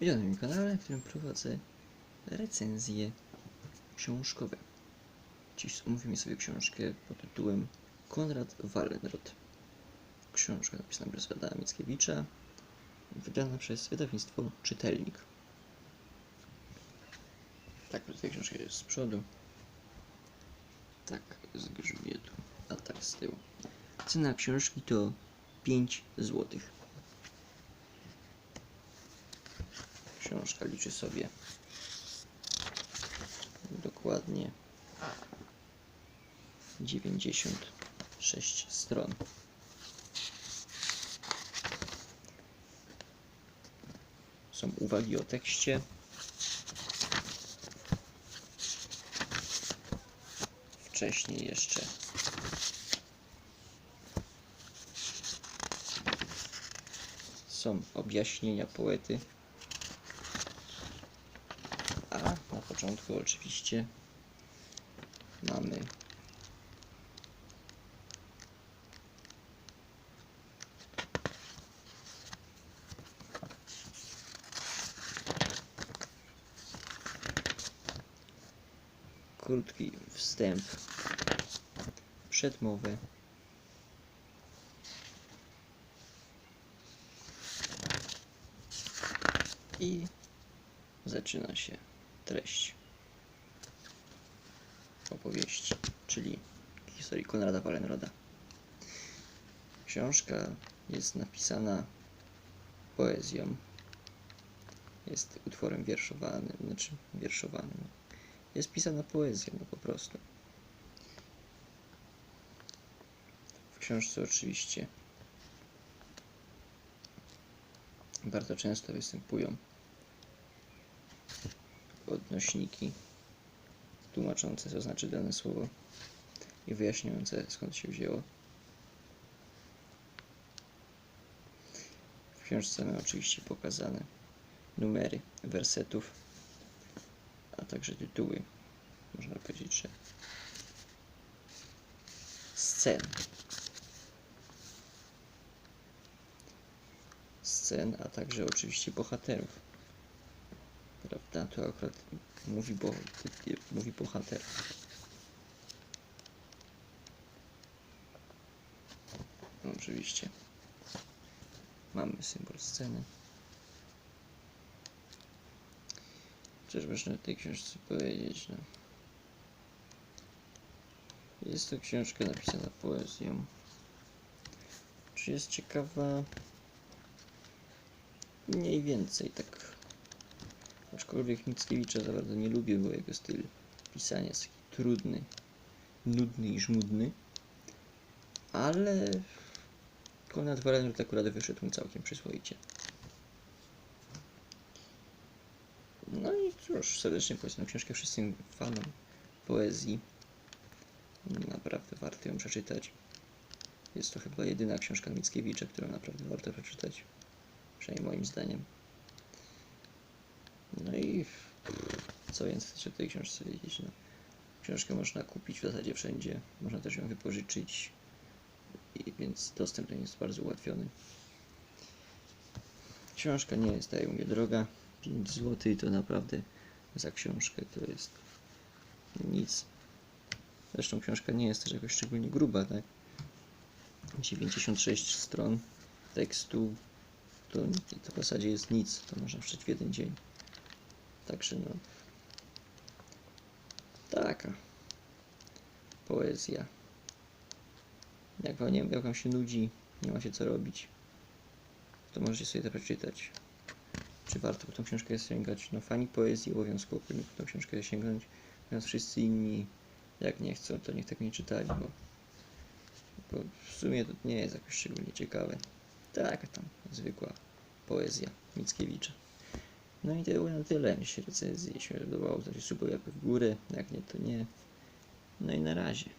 Witam na moim kanale, w którym prowadzę recenzje książkowe. Dziś omówimy sobie książkę pod tytułem Konrad Wallenrod. Książka napisana przez Adama Mickiewicza, wydana przez wydawnictwo Czytelnik. Tak, tutaj książka jest z przodu. Tak, z grzbietu, a tak z tyłu. Cena książki to 5 złotych. Książka liczy sobie dokładnie 96 stron. Są uwagi o tekście. Wcześniej jeszcze są objaśnienia poety. A na początku oczywiście mamy krótki wstęp, przedmowę. I zaczyna się treść opowieści, czyli historii Konrada Wallenroda. Książka jest napisana poezją. Jest utworem wierszowanym, znaczy wierszowanym. Jest pisana poezją, no po prostu. W książce oczywiście bardzo często występują odnośniki tłumaczące, co znaczy dane słowo i wyjaśniające, skąd się wzięło. W książce mamy oczywiście pokazane numery wersetów, a także tytuły, można powiedzieć, że scen. Scen, a także oczywiście bohaterów. Prawda? To akurat mówi, bo, mówi bohater. No, oczywiście. Mamy symbol sceny. Cóż można o tej książce powiedzieć, no. Jest to książka napisana poezją. Czy jest ciekawa? Mniej więcej, tak Aczkolwiek Mickiewicza za bardzo nie lubię, bo jego styl pisania jest taki trudny, nudny i żmudny. Ale Konrad Wallenrod akurat wyszedł mu całkiem przyzwoicie. No i cóż, serdecznie polecam książkę wszystkim fanom poezji. Naprawdę warto ją przeczytać. Jest to chyba jedyna książka Mickiewicza, którą naprawdę warto przeczytać. Przynajmniej moim zdaniem. No i co więcej chcecie o tej książce wiedzieć? No, książkę można kupić w zasadzie wszędzie, można też ją wypożyczyć, więc dostęp do niej jest bardzo ułatwiony. Książka nie jest, tak jak mówię, droga. 5 zł to naprawdę za książkę to jest nic. Zresztą książka nie jest też jakoś szczególnie gruba, tak? 96 stron tekstu to, to w zasadzie jest nic, to można przeczytać w jeden dzień. Także no. Taka. Poezja. Jak wam, nie jak wam się nudzi, nie ma się co robić, to możecie sobie to przeczytać. Czy warto po tą książkę sięgać? No fani poezji obowiązkowo powinni po tą książkę sięgnąć, natomiast wszyscy inni, jak nie chcą, to niech tak nie czytali, bo, bo w sumie to nie jest jakoś szczególnie ciekawe. Tak, tam zwykła poezja Mickiewicza. No i to było na tyle. Jeśli recenzji się podobało, to się subuj w górę, jak nie, to nie. No i na razie.